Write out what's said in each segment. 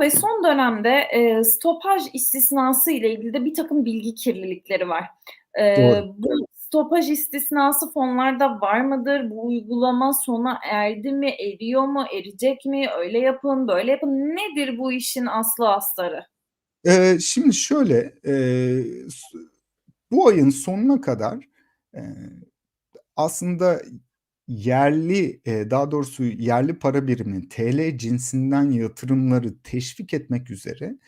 Bey son dönemde e, stopaj istisnası ile ilgili de bir takım bilgi kirlilikleri var. E, Doğru. bu stopaj istisnası fonlarda var mıdır? Bu uygulama sona erdi mi? Eriyor mu? Erecek mi? Öyle yapın, böyle yapın. Nedir bu işin aslı astarı? Eee, şimdi şöyle, s bu ayın sonuna kadar, eee, aslında yerli, eee, daha doğrusu yerli para biriminin TL cinsinden yatırımları teşvik etmek üzere,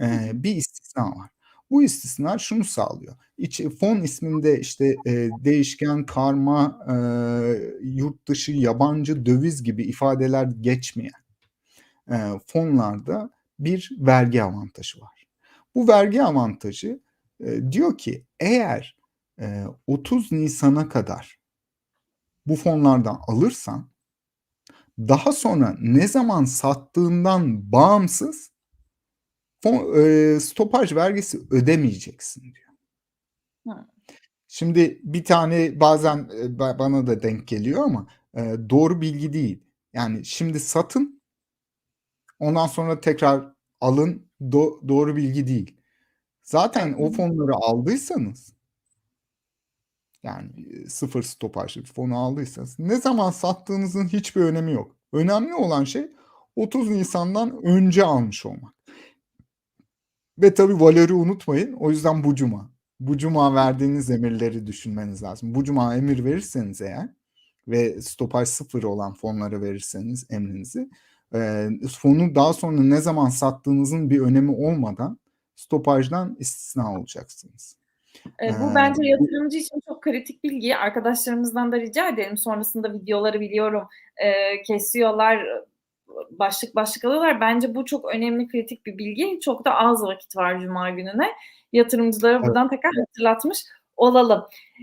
Hı eee, hı. bir istisna var. Bu istisna şunu sağlıyor. İçi fon isminde, işte, eee, değişken, karma, eee, yurt dışı, yabancı döviz gibi ifadeler geçmeyen, eee, fonlarda bir vergi avantajı var. Bu vergi avantajı, eee, diyor ki eğer, eee, 30 Nisan'a kadar bu fonlardan alırsan daha sonra ne zaman sattığından bağımsız fon eee, stopaj vergisi ödemeyeceksin diyor. Şimdi bir tane bazen, ba bana da denk geliyor ama, eee, doğru bilgi değil. Yani şimdi satın ondan sonra tekrar alın do doğru bilgi değil. Zaten o fonları aldıysanız yani, 0 stopajlı bir fonu aldıysanız ne zaman sattığınızın hiçbir önemi yok. Önemli olan şey 30 Nisan'dan önce almış olmak. Ve tabii valörü unutmayın. O yüzden bu cuma. Bu cuma verdiğiniz emirleri düşünmeniz lazım. Bu cuma emir verirseniz eğer ve stopaj 0 olan fonlara verirseniz emrinizi, eee, fonu daha sonra ne zaman sattığınızın bir önemi olmadan stopajdan istisna olacaksınız. Eee, bu bence yatırımcı için çok kritik bilgi. Arkadaşlarımızdan da rica edelim. Sonrasında videoları biliyorum, eee, kesiyorlar, başlık başlık alıyorlar. Bence bu çok önemli, kritik bir bilgi. Çok da az vakit var cuma gününe. Yatırımcılara buradan tekrar hatırlatmış olalım.